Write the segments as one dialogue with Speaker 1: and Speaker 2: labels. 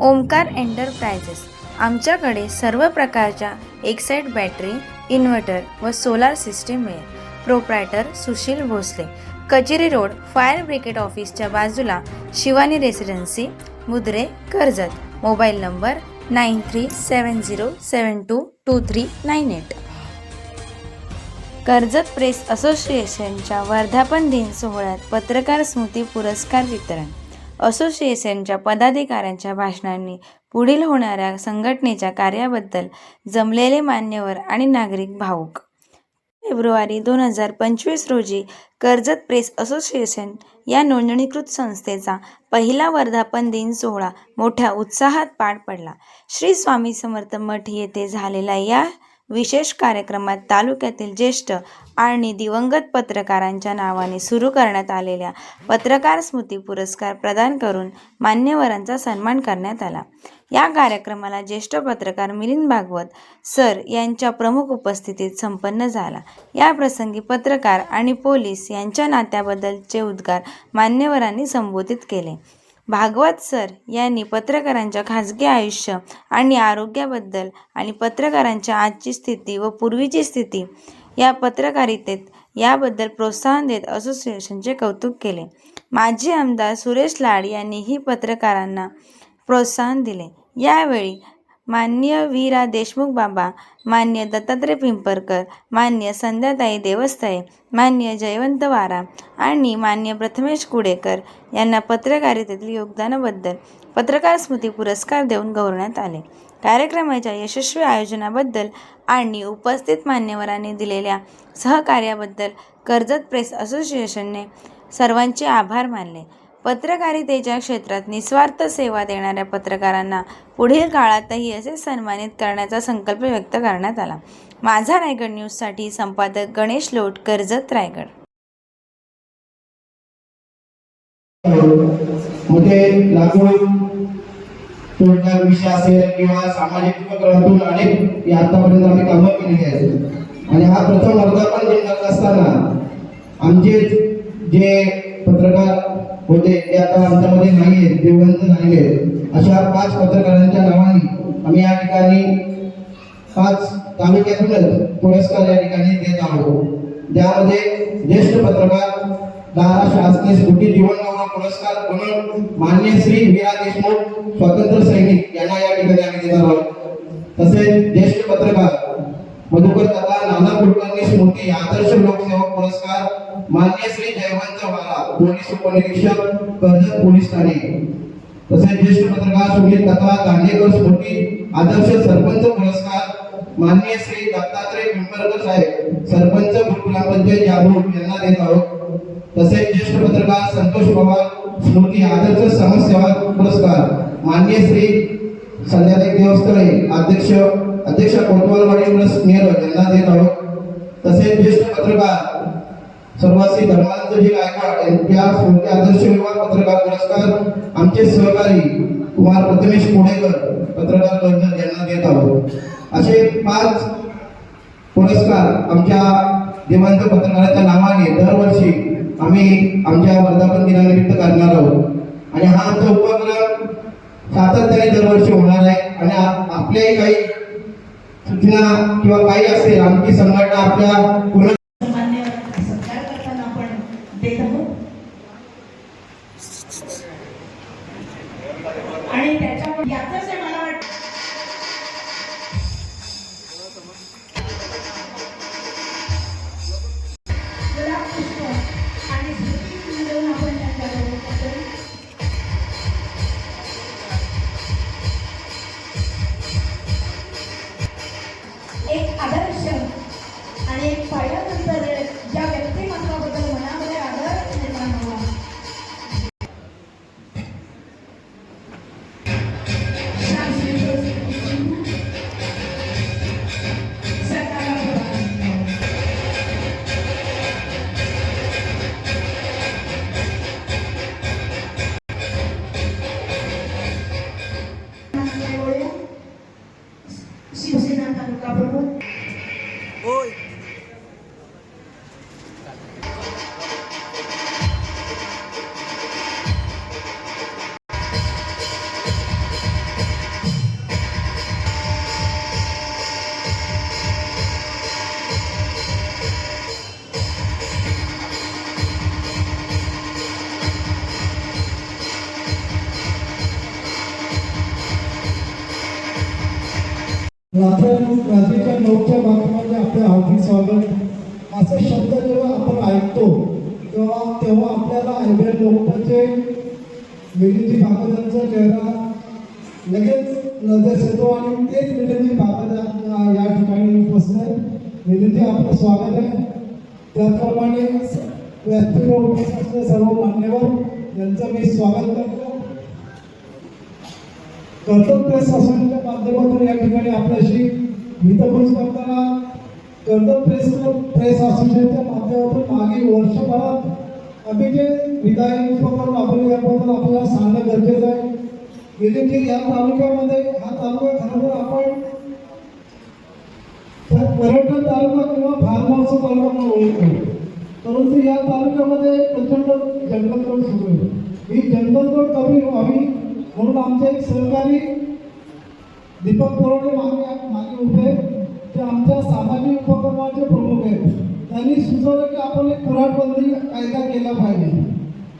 Speaker 1: Omkar enterprises आमच्याकडे सर्व प्रकारच्या एक्साईट बॅटरी इन्व्हर्टर व सोलार सिस्टीम मिळेल प्रोप्रायटर सुशील भोसले. कचेरी रोड फायर ब्रिगेड ऑफिसच्या बाजूला Shivani residency Mudre Karjat. Mobile number nine three seven zero seven two two three nine eight. Karjat press असोसिएशनच्या वर्धापन दिन सोहळ्यात पत्रकार स्मृती पुरस्कार वितरण. असोसिएशनच्या पदाधिकाऱ्यांच्या भाषणांनी पुढील होणाऱ्या संघटनेच्या कार्याबद्दल जमलेले मान्यवर आणि नागरिक भाऊक फेब्रुवारी दोन हजार पंचवीस रोजी कर्जत प्रेस असोसिएशन या नोंदणीकृत संस्थेचा पहिला वर्धापन दिन सोहळा मोठ्या उत्साहात पार पडला. श्री स्वामी समर्थ मठ येथे झालेला या विशेष कार्यक्रमात तालुक्यातील ज्येष्ठ आणि दिवंगत पत्रकारांच्या नावाने सुरू करण्यात आलेल्या पत्रकार स्मृती पुरस्कार प्रदान करून मान्यवरांचा सन्मान करण्यात आला. या कार्यक्रमाला ज्येष्ठ पत्रकार मिलिंद भागवत सर यांच्या प्रमुख उपस्थितीत संपन्न झाला. या प्रसंगी पत्रकार आणि पोलीस यांच्या नात्याबद्दलचे उद्गार मान्यवरांनी संबोधित केले. भागवत सर यांनी पत्रकारांच्या खाजगी आयुष्य आणि आरोग्याबद्दल आणि पत्रकारांच्या आजची स्थिती व पूर्वीची स्थिती या पत्रकारितेत याबद्दल प्रोत्साहन देत असोसिएशनचे कौतुक केले. माजी आमदार सुरेश लाड यांनीही पत्रकारांना प्रोत्साहन दिले. यावेळी मान्य वीरा देशमुख बाबा मान्य दत्तात्रय पिंपरकर मान्य संध्याताई देवस्थाई मान्य जयवंत वारा आणि मान्य प्रथमेश कुडेकर यांना पत्रकारितेतील योगदानाबद्दल पत्रकार स्मृती पुरस्कार देऊन गौरवण्यात आले. कार्यक्रमाच्या यशस्वी आयोजनाबद्दल आणि उपस्थित मान्यवरांनी दिलेल्या सहकार्याबद्दल कर्जत प्रेस असोसिएशनने सर्वांचे आभार मानले. पत्रकारितेच्या क्षेत्रात निस्वार्थ सेवा देणाऱ्या पत्रकारांना पुढील काळातही असे सन्मानित करण्याचा संकल्प व्यक्त करण्यात आला. माझा रायगड न्यूजसाठी संपादक गणेश लोट कर्जत रायगड.
Speaker 2: मध्ये लागवड तोडगा विषय असेल किंवा सामाजिक उपक्रमातून अनेक आतापर्यंत आम्ही कामं केलेली आहेत. आणि हा प्रथम वर्धापन दिन असताना आमचे जे पत्रकार होते ते आता आमच्यामध्ये नाही आहेत जिवंत नाही आहेत अशा पाच पत्रकारांच्या नावाने आम्ही या ठिकाणी पाच तालुक्यातूनच पुरस्कार या ठिकाणी देत आहोत. ज्यामध्ये ज्येष्ठ पत्रकार दारा शासकीय स्मृती जीवन गौरव पुरस्कार म्हणून मान्य श्री वीरा देशमुख स्वातंत्र्य सैनिक यांना या ठिकाणी आम्ही देणार आहोत. तसेच ज्येष्ठ पत्रकार मधुकर दादा नाना कुलकर्णी स्मृती आदर्श लोकसेवक पुरस्कार मान्य श्री जयवंत वाला पोलीस उपनिरीक्षक कर्जत पोलीस ठाणे. तसेच ज्येष्ठ पत्रकार सुनील तथा दांडेकर स्मृती आदर्श सरपंच पुरस्कार माननीय श्री दत्तात्रय पिंपरकर साहेब सरपंच ग्रामपंचायत जागरूक यांना देत आहोत. तसेच ज्येष्ठ पत्रकार संतोष पवार स्मृती आदर्श समाजसेवा पुरस्कार माननीय श्री संध्याताई देवस्थळे अध्यक्ष अध्यक्ष कोतवालवाडी मेयर यांना देत आहोत. तसेच ज्येष्ठ पत्रकार सर्वासी धर्मांजली गायकवाड यांच्या स्मृती आदर्श विभाग पत्रकार पुरस्कार आमचे सहकारी कुमार प्रथमेश कोडेकर पत्रकार परिषद यांना देत आहोत. असे पाच पुरस्कार आमच्या जिवंत पत्रकाराच्या नावाने दरवर्षी आम्ही आमच्या वर्धापन दिनानिमित्त करणार आहोत. आणि हा आमचा उपक्रम सातत्याने दरवर्षी होणार आहे आणि आ- आपल्याही काही सूचना किंवा काही असेल आमची संघटना आपल्या पूर्ण
Speaker 3: आणि त्याच्यामुळे यातच
Speaker 4: रात्रीच्या नऊच्या बातम्यामध्ये आपलं हार्दिक स्वागत. असे शब्द जेव्हा आपण ऐकतो तेव्हा तेव्हा आपल्याला आयबीएल लोकांचे मिलिंदी भागवतांचा चेहरा लगेच नजर येतो आणि तेच मिलिंदी भागवत या- ठिकाणी उपस्थित आहेत मिलिंदी आपलं स्वागत आहे. त्याचप्रमाणे स- सर्व मान्यवर यांचं मी स्वागत करतो. कर्तव्य सोसायटीच्या माध्यमातून या ठिकाणी आपल्याशी हितगुज करताना कर्तव्य प्रेस प्रेस असोसिएशनच्या माध्यमातून मागील वर्षभरात आम्ही जे विधायक उपक्रम राबवले याबद्दल आपल्याला सांगणं गरजेचं आहे. गेले की या तालुक्यामध्ये हा तालुका खरं तर आपण पर्यटन तालुका किंवा फार्म हाऊस तालुका म्हणून ओळखतो. परंतु या तालुक्यामध्ये प्रचंड जंगलतोड सुरू आहे. ही जंगलतोड कमी व्हावी म्हणून आमचे एक सहकारी दीपक बोराडे मागे मागे उभे ते आमच्या सामाजिक उपक्रमाचे प्रमुख आहेत. त्यांनी सुचवलं की आपण एक कुऱ्हाडबंदी कायदा केला पाहिजे.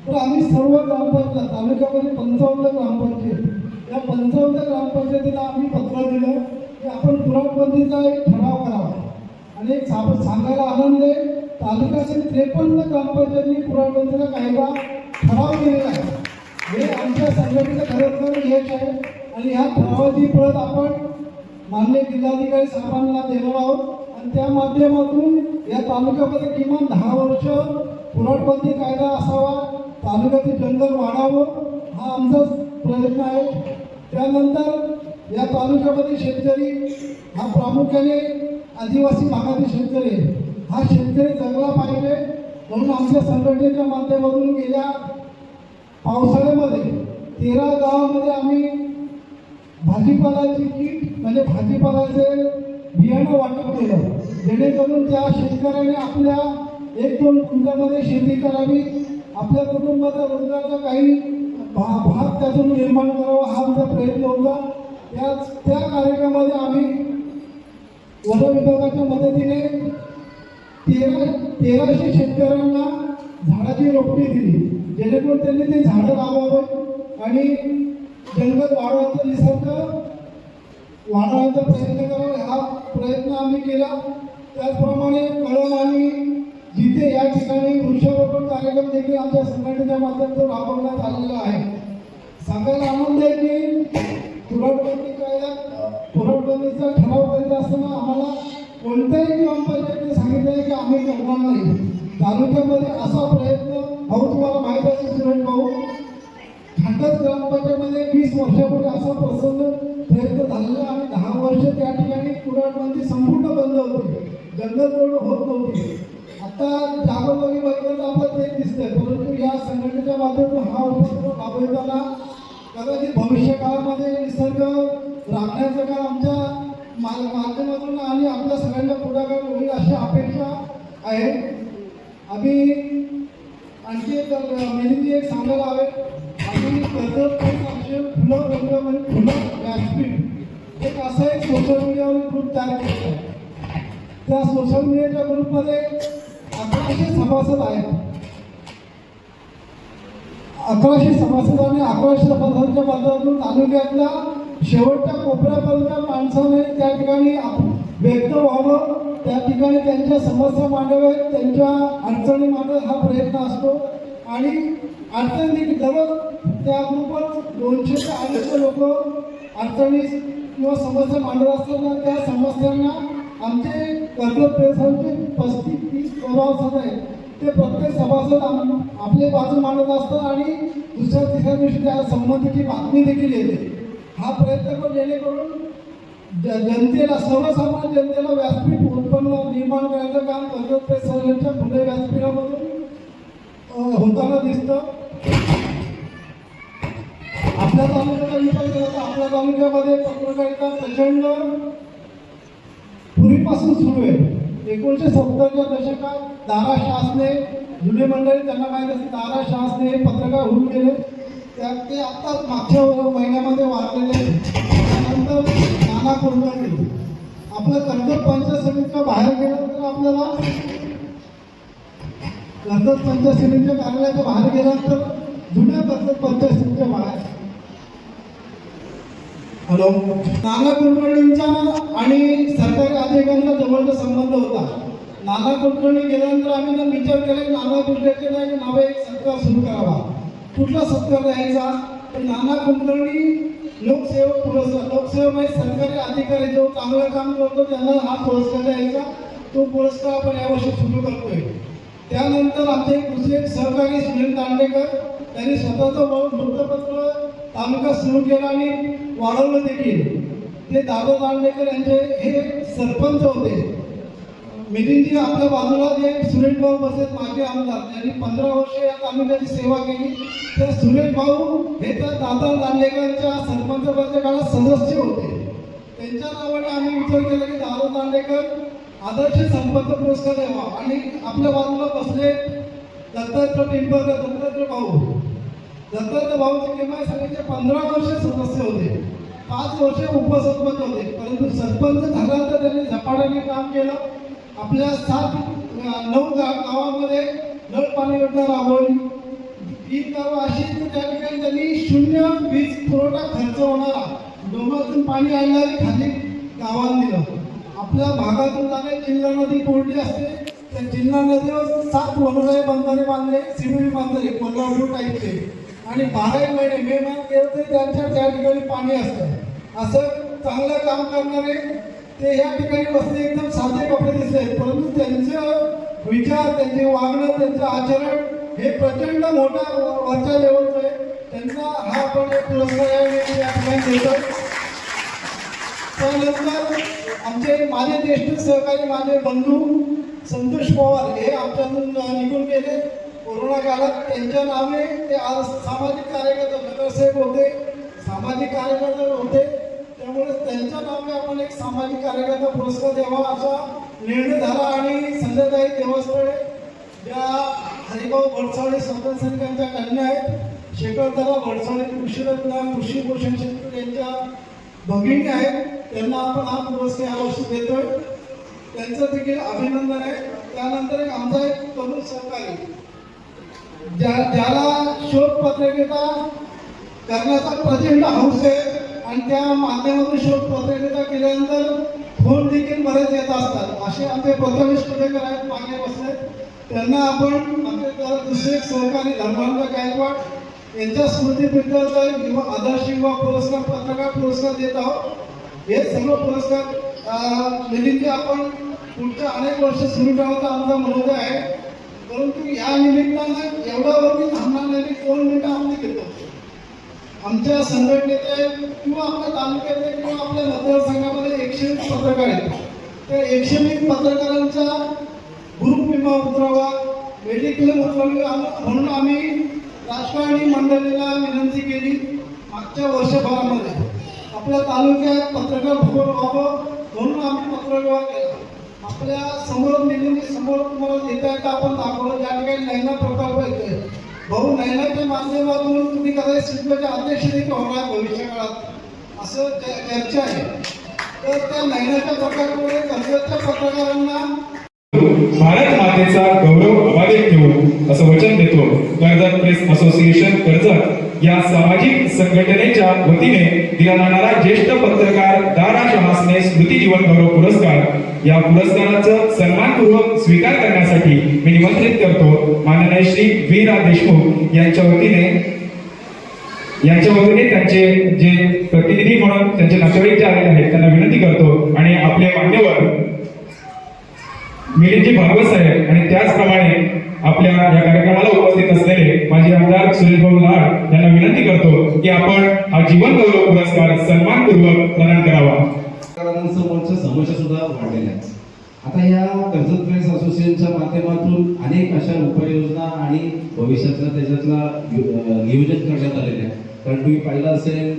Speaker 4: तर आम्ही सर्व ग्रामपंचायत तालुक्यामध्ये पंचावन्न ग्रामपंचायत या पंचावन्न ग्रामपंचायतीला आम्ही पत्र दिलं की आपण कुऱ्हाडबंदीचा एक ठराव करावा. आणि एक साप सांगायला आनंद आहे तालुक्यातील त्रेपन्न ग्रामपंचायतींनी कुऱ्हाडबंदीचा कायदा ठराव केलेला आहे. हे आमच्या संघटनेचं खरोखर यश आहे. आणि ह्या ठरावाची प्रत आपण मान्य जिल्हाधिकारी साहेबांना देणार आहोत. आणि त्या माध्यमातून या तालुक्यामध्ये किमान दहा वर्ष पुराटबंदी कायदा असावा तालुक्यातील जंगल वाढावं हा आमचा प्रयत्न आहे. त्यानंतर या तालुक्यामध्ये शेतकरी हा प्रामुख्याने आदिवासी भागातील शेतकरी हा शेतकरी जगला पाहिजे. म्हणून आमच्या संघटनेच्या माध्यमातून गेल्या पावसाळ्यामध्ये तेरा गावामध्ये आम्ही भाजीपालाची कीट म्हणजे भाजीपालाचे बियाणं वाटप केलं. जेणेकरून त्या शेतकऱ्याने आपल्या एक दोन कुंडामध्ये शेती करावी. आपल्या कुटुंबाचा रोजगारचा काही भा भाग त्यातून निर्माण करावा हा आमचा प्रयत्न होता. त्याच त्या कार्यक्रमामध्ये आम्ही वन विभागाच्या मदतीने तेरा तेराशे शेतकऱ्यांना झाडाची रोपटी दिली जेणेकरून त्यांनी ते झाडं लावावं आणि जंगल वाढवायचा निसर्ग वाढवायचा प्रयत्न करावा. हा प्रयत्न आम्ही केला. त्याचप्रमाणे कळम आणि जिथे या ठिकाणी वृक्षारोपण कार्यक्रम देखील आमच्या संघटनेच्या माध्यमातून राबवण्यात आलेला आहे. सांगायला आनंद आहे की पुरवठबंदी कायदा पुरवठबंदीचा ठराव करीत असताना आम्हाला कोणत्याही ग्रामपंचायतीने सांगितलं आहे की आम्ही करणार नाही. तालुक्यामध्ये असा प्रयत्न भाऊ तुम्हाला माहीत असेल सुरेश भाऊ? खंडच ग्रामपंचायतमध्ये वीस वर्षापूर्वी असा प्रसंग प्रयत्न झालेला आणि दहा वर्ष त्या ठिकाणी कुडाळमध्ये संपूर्ण बंद होती. जंगलतोड होत नव्हती. आता जागोजागी बघितलं तर आपल्याला ते दिसतंय. परंतु या संघटनेच्या माध्यमातून हा उपक्रम राबवताना कदाचित भविष्य काळामध्ये निसर्ग राखण्याचं काम आमच्या मा- माध्यमातून आणि आपल्या सगळ्यांच्या पुढाकार होईल अशी अपेक्षा आहे. आम्ही आणखी एक मेहनती एक सांगायला हवे. आम्ही कर्जत फुलं रंग म्हणजे फुलं व्यासपीठ. एक असं एक सोशल मीडियावर ग्रुप तयार केलेला आहे. त्या सोशल मीडियाच्या ग्रुपमध्ये अकराशे सभासद आहेत. अकराशे सभासद आणि अकराशे सभासदांच्या माध्यमातून तालुक्यातल्या शेवटच्या कोपऱ्यापर्यंत माणसाने त्या ठिकाणी आपण व्यक्त व्हावं. त्या ठिकाणी त्यांच्या समस्या मांडाव्यात त्यांच्या अडचणी मांडत हा प्रयत्न असतो. आणि अडचणी दररोज त्या ग्रुपवर दोनशे ते अडीचशे लोक अडचणी किंवा समस्या मांडत असताना त्या समस्यांना आमचे कर्ज प्रेसांचे पस्तीस तीस सभासद आहेत. ते प्रत्येक सभासद आम- बाजू मांडत असतात. आणि दुसऱ्या तिसऱ्या दिवशी त्या संबंधीची बातमी देखील येते हा प्रयत्न करून जेणेकरून जनतेला सर्वसामान्य जनतेला व्यासपीठ उत्पन्न निर्माण करायचं काम कर्जत ते सर्वांच्या पुणे व्यासपीठामधून होताना दिसतं. आपल्या तालुक्याचा विचार केला तर आपल्या तालुक्यामध्ये पत्रकारिता प्रचंड पूर्वीपासून सुरू आहे. एकोणीसशे सत्तरच्या दशकात दारा शासने जुने मंडळी त्यांना माहीत असते दारा शासने हे पत्रकार होऊन गेले. त्या ते आत्ताच मागच्या महिन्यामध्ये वारलेले तर नाना कुलकर्णी आपलं कर्जत पंचायत समितीच्या बाहेर गेलं तर आपल्याला कर्जत पंचायत समितीच्या कार्यालयाच्या बाहेर गेल्यानंतर जुन्या कर्जत पंचायत समितीच्या बाहेर. हॅलो? नाना कुलकर्णींचा आणि सरकारी अधिकाऱ्यांचा जवळचा संबंध होता. नाना कुलकर्णी गेल्यानंतर आम्ही जर विचार केला की नाना कुलकर्णीच्या नावे एक सत्कार सुरू करावा. कुठला सत्कार द्यायचा? तर नाना कुलकर्णी लोकसेवक पुरस्कार लोकसेवक म्हणजे सरकारी अधिकारी जो चांगलं काम करतो त्यांना हा पुरस्कार द्यायचा. तो पुरस्कार आपण यावर्षी सुरू करतोय त्यानंतर आमचे दुसरे एक सहकारी सुनील दांडेकर त्यांनी स्वतःचं वृत्तपत्र तालुका सुरू केला आणि वाढवलं देखील. ते दादा दांडेकर यांचे हे सरपंच होते. मिलिंदजी आपल्या बाजूला जे सुरेश भाऊ बसेल माझे आमदार त्यांनी पंधरा वर्ष या तालुक्याची सेवा केली. तर सुरेश भाऊ हे तर दादा दांडेकरांच्या सरपंचपदाच्या काळात सदस्य होते. त्यांच्या नावाने आम्ही विचार केला की दादा दांडेकर आदर्श सरपंच पुरस्कार द्यावा. आणि आपल्या बाजूला बसले दत्तात्रय पिंपळकर दत्तात्रय भाऊ. दत्तात्रय भाऊचे केमाय समितीचे पंधरा वर्ष सदस्य होते. पाच वर्ष उपसरपंच होते. परंतु सरपंच झाल्यानंतर त्यांनी झपाट्याने काम केलं. आपल्या सात नऊ गावामध्ये नळ पाणी योजना राबवली. ही गाव अशी त्या ठिकाणी त्यांनी शून्य वीज पुरवठा खर्च होणारा डोंगरातून पाणी आणणारी खाली गावांना दिलं. आपल्या भागातून जाणे जिल्हा नदी कोरडी असते त्या जिल्हा नदीवर सात वनराई बंधारे बांधले सिमेंट बांधले कोल्हापूर टाईपचे आणि बाराही महिने मे महिन्यात गेलं तरी त्यांच्या त्या ठिकाणी पाणी असतं. असं चांगलं काम करणारे ते या ठिकाणी बसले एकदम साधे कपडे दिसले. परंतु त्यांचं विचार त्यांचे वागणं त्यांचं आचरण हे प्रचंड मोठा वरच्या लेवलचं आहे. त्यांचा हा आपण एक पुरस्कार यावेळी या ठिकाणी देतो त्यानंतर आमचे माझे ज्येष्ठ सहकारी माझे बंधू संतोष पवार हे आमच्यातून निघून गेले. कोरोना काळात त्यांच्या नावे ते आज सामाजिक कार्यकर्ते नगरसेवक होते. सामाजिक कार्यकर्ते होते. सामाजिक कार्यकर्ता पुरस्कार द्यावा असा निर्णय झाला आणि संध्याकाळी देवस्थळे ज्या हरिभाऊ भडसावळे स्वातंत्र्य सैनिकांच्या कन्या आहेत शेखरदादा भडसावळे कृषीरत्न कृषी भूषण शेतकरी यांच्या भगिनी आहेत त्यांना आपण हा पुरस्कार यावर्षी देतोय. त्यांचं देखील अभिनंदन आहे. त्यानंतर एक आमचा एक तरुण सहकारी ज्या ज्याला शोध पत्रकारिता करण्याचा प्रचंड हौस आहे. आणि त्या माध्यमातून शोध पत्रकारिता केल्यानंतर फोन देखील बरेच येत असतात. असे आमचे प्रथमेश कुटेकर आहेत मागे बसले. त्यांना आपण आमचे दुसरे सहकारी धर्मांत गायकवाड यांच्या स्मृतीपीठाचा किंवा आदर्श युवा पुरस्कार पत्रकार पुरस्कार देत आहोत. हे सर्व पुरस्कार निमित्त आपण पुढच्या अनेक वर्ष सुरू ठेवायचा आमचा मनोदय आहे. परंतु या निमित्तानं एवढ्यावरती थांबणार नाही कोण दोन मिनिटं आम्ही घेतो. आमच्या संघटनेचे किंवा आपल्या तालुक्यातले किंवा आपल्या मतदारसंघामध्ये एकशे वीस पत्रकार आहेत. त्या एकशे वीस पत्रकारांचा ग्रुप विमा उतरावा मेडिक्लेम उतरवली म्हणून आम्ही राजकारणी मंडळीला विनंती केली मागच्या वर्षभरामध्ये. आपल्या तालुक्यात पत्रकार भवन व्हावं म्हणून आम्ही पत्रव्यवहार केला. आपल्यासमोर निघून समोर तुम्हाला देता का आपण दाखवलं. ज्या ठिकाणी नैना प्रकल्प येतोय भाऊ नैनाच्या माध्यमातून तुम्ही कदाचित शिल्पाचे अध्यक्ष देखील होणार भविष्य काळात असं चर्चा आहे. तर त्या नैनाच्या प्रकल्पामुळे कर्जतच्या पत्रकारांना
Speaker 5: भारत मातेचा गौरव अबाधित ठेवू असं वचन देतो. कर्जत प्रेस असोसिएशन कर्जत या सामाजिक संघटनेच्या वतीने दिला जाणारा ज्येष्ठ पत्रकार दारा शहासने स्मृती जीवन गौरव पुरस्कार. या पुरस्काराचा सन्मानपूर्वक स्वीकार करण्यासाठी मी निमंत्रित करतो माननीय श्री वी रा देशमुख यांच्या वतीने. यांच्या वतीने त्यांचे जे प्रतिनिधी म्हणून त्यांचे नातेवाईक जे आलेले आहेत त्यांना विनंती करतो आणि आपले मान्यवर मिलिंदजी भागवत साहेब आणि त्याचप्रमाणे आपल्या या कार्यक्रमाला उपस्थित असलेले माझे आमदार सुरेश भाऊ लाड यांना विनंती करतो की आपण हा जीवन गौरव पुरस्कार सन्मानपूर्वक प्रदान करावा.
Speaker 6: समोरच्या समस्या सुद्धा वाढलेल्या आहेत. आता या कर्जत प्रेस असोसिएशनच्या माध्यमातून अनेक अशा उपाययोजना आणि भविष्यातला त्याच्यातला नियोजन करण्यात आलेल्या आहे. कारण तुम्ही पाहिलं असेल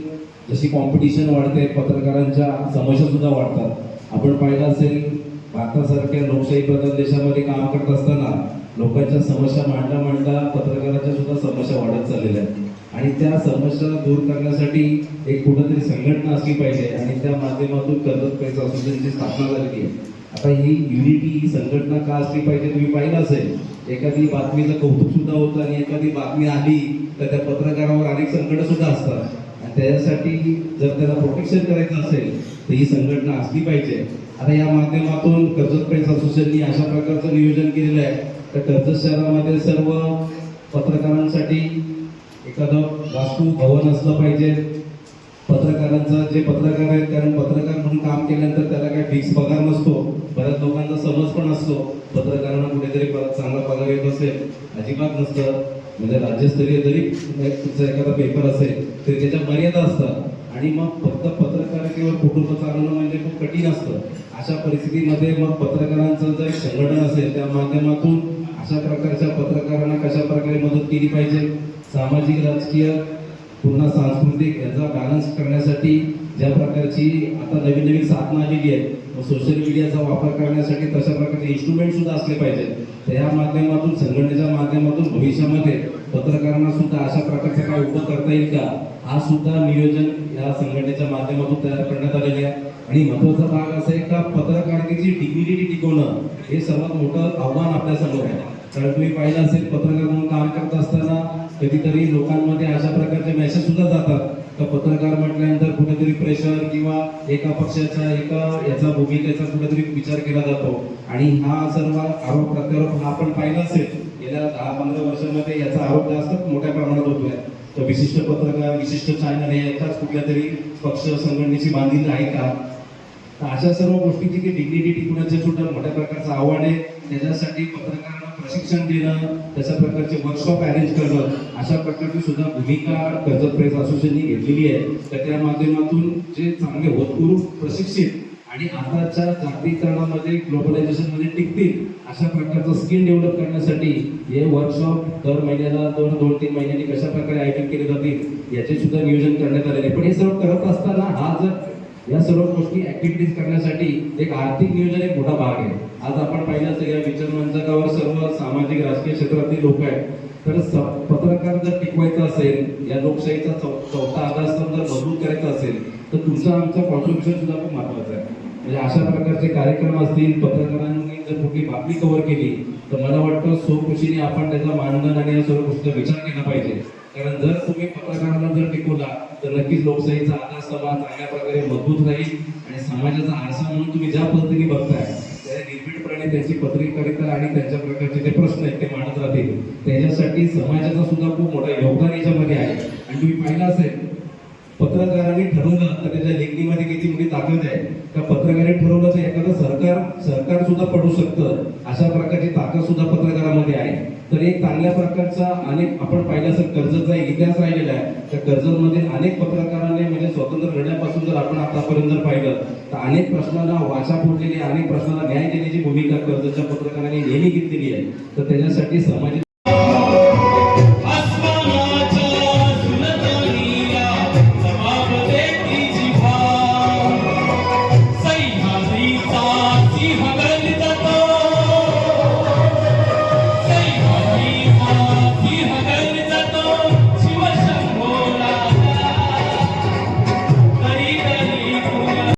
Speaker 6: जशी कॉम्पिटिशन वाढते पत्रकारांच्या समस्या सुद्धा वाढतात. आपण पाहिलं असेल भारतासारख्या लोकशाही प्रधान देशामध्ये काम करत असताना लोकांच्या समस्या मांडता मांडता पत्रकारांच्या सुद्धा समस्या वाढत चाललेल्या आहेत. आणि त्या समस्या दूर करण्यासाठी एक कुठंतरी संघटना असली पाहिजे आणि त्या माध्यमातून कर्जत पैसा असोसिएशनची स्थापना झालेली आहे. आता ही युनिटी ही संघटना का असली पाहिजे तुम्ही पाहिलं असेल. एखादी बातमीचं कौतुक सुद्धा होतं आणि एखादी बातमी आली तर त्या पत्रकारावर अनेक संकट सुद्धा असतात. आणि त्याच्यासाठी जर त्याला प्रोटेक्शन करायचं असेल तर ही संघटना असली पाहिजे. आता या माध्यमातून कर्जत प्रेस असोसिएशननी अशा प्रकारचं नियोजन केलेलं आहे. तर कर्जत शहरामध्ये सर्व पत्रकारांसाठी एखादं वास्तू भवन असलं पाहिजे. पत्रकारांचं जे पत्रकार आहेत कारण पत्रकार म्हणून काम केल्यानंतर त्याला काही फिक्स पगार नसतो. बऱ्याच लोकांचा समज पण असतो. पत्रकारांना कुठेतरी परत चांगला पगार येत असेल अजिबात नसतं. म्हणजे राज्यस्तरीय जरी तुमचा एखादा पेपर असेल तरी त्याच्या मर्यादा असतात. आणि मग फक्त पत्रकारितेवर कुटुंब चालवणं म्हणजे खूप कठीण असतं. अशा परिस्थितीमध्ये मग पत्रकारांचं जर संघटन असेल त्या माध्यमातून अशा प्रकारच्या पत्रकारांना कशा प्रकारे मदत केली पाहिजे? सामाजिक राजकीय पुन्हा सांस्कृतिक याचा बॅलन्स करण्यासाठी ज्या प्रकारची आता नवीन नवीन साधनं आलेली आहेत सोशल मीडियाचा वापर करण्यासाठी तशा प्रकारचे इन्स्ट्रुमेंट सुद्धा असले पाहिजेत. तर ह्या माध्यमातून संघटनेच्या माध्यमातून भविष्यामध्ये पत्रकारांना सुद्धा अशा प्रकारचा काय उपयोग करता येईल का? हा सुद्धा नियोजन या संघटनेच्या माध्यमातून तयार करण्यात आलेले आहे. आणि महत्त्वाचा भाग असा आहे का? पत्रकारितेची डिग्निटी टिकवणं हे सर्वात मोठं आव्हान आपल्यासमोर आहे. कारण तुम्ही पाहिलं असेल पत्रकार म्हणून काम करता कधीतरी लोकांमध्ये अशा प्रकारचे मेसेज सुद्धा जातात. तर पत्रकार म्हटल्यानंतर कुठेतरी प्रेशर किंवा एका पक्षाच्या एका याचा भूमिकेचा कुठेतरी विचार केला जातो. आणि हा सर्व आरोप प्रत्यारोप हा आपण पाहिला असेल. गेल्या दहा पंधरा वर्षांमध्ये याचा आरोप जास्त मोठ्या प्रमाणात होतोय. तर विशिष्ट पत्रकार विशिष्ट चॅनल हे एकाच कुठल्या तरी पक्ष संघटनेची बांधील आहे का? तर अशा सर्व गोष्टीची की डिग्निटी टिकवण्याचे सुद्धा मोठ्या प्रकारचं आव्हान आहे. त्याच्यासाठी पत्रकारांना प्रशिक्षण देणं तशा प्रकारचे वर्कशॉप अरेंज करणं अशा प्रकारची सुद्धा भूमिका कर्जत प्रेस असोसिएशनने घेतलेली आहे. तर त्या माध्यमातून जे चांगले होतपूर्व प्रशिक्षित आणि आताच्या जागतिकरणामध्ये ग्लोबलायझेशनमध्ये टिकतील अशा प्रकारचं स्किल डेव्हलप करण्यासाठी हे वर्कशॉप दर महिन्याला दोन दोन तीन महिन्यांनी कशा प्रकारे आयोजित केले जातील याचे सुद्धा नियोजन करण्यात आलेले पण हे सर्व करत असताना हा जर या सर्व गोष्टी ऍक्टिव्हिटीज करण्यासाठी एक आर्थिक नियोजन एक मोठा भाग आहे. आज आपण पाहिलं असेल या विचार मंचकावर सर्व सामाजिक राजकीय क्षेत्रातील लोक आहेत. तर स- पत्रकार जर टिकवायचा असेल या लोकशाहीचा चौ- चौथा आधारस्तंभ जर मजबूत करायचा असेल तर तुमचं आमचं कॉन्ट्रीब्युशन सुद्धा खूप महत्वाचं आहे. म्हणजे अशा प्रकारचे कार्यक्रम असतील पत्रकारांनी जर कुठली बातमी कव्हर केली तर मला वाटतं स्वखुशीने आपण त्याचा मानधन आणि या सर्व गोष्टीचा विचार केला पाहिजे. कारण जर तुम्ही पत्रकारांना जर टिकवला तर नक्कीच लोकशाहीचा आधार सभा चांगल्या प्रकारे मजबूत राहील आणि समाजाचा आरसा म्हणून तुम्ही ज्या पद्धतीने बघताय त्या निर्भीडपणे त्यांची पत्रकारिता आणि त्यांच्या प्रकारचे जे प्रश्न आहेत ते मांडत राहतील. त्याच्यासाठी समाजाचा सुद्धा खूप मोठा योगदान याच्यामध्ये आहे. आणि तुम्ही पाहिलं असेल पत्रकारांनी ठरवलं तर त्याच्या लेखणीमध्ये किती मोठी ताकद आहे. त्या पत्रकारांनी ठरवलं तर एखादं सरकार सरकार सुद्धा पडू शकतं. अशा प्रकारची ताकद सुद्धा पत्रकारामध्ये आहे. तर एक चांगल्या प्रकारचा अनेक आपण पाहिलं असेल कर्जतचा एक इतिहास राहिलेला आहे. त्या कर्जतमध्ये अनेक पत्रकारांनी म्हणजे स्वतंत्र लढण्यापासून जर आपण आतापर्यंत जर पाहिलं तर अनेक प्रश्नांना वाचा फोडलेली अनेक प्रश्नांना न्याय देण्याची भूमिका कर्जतच्या पत्रकारांनी नेहमी घेतलेली आहे. तर त्याच्यासाठी सामाजिक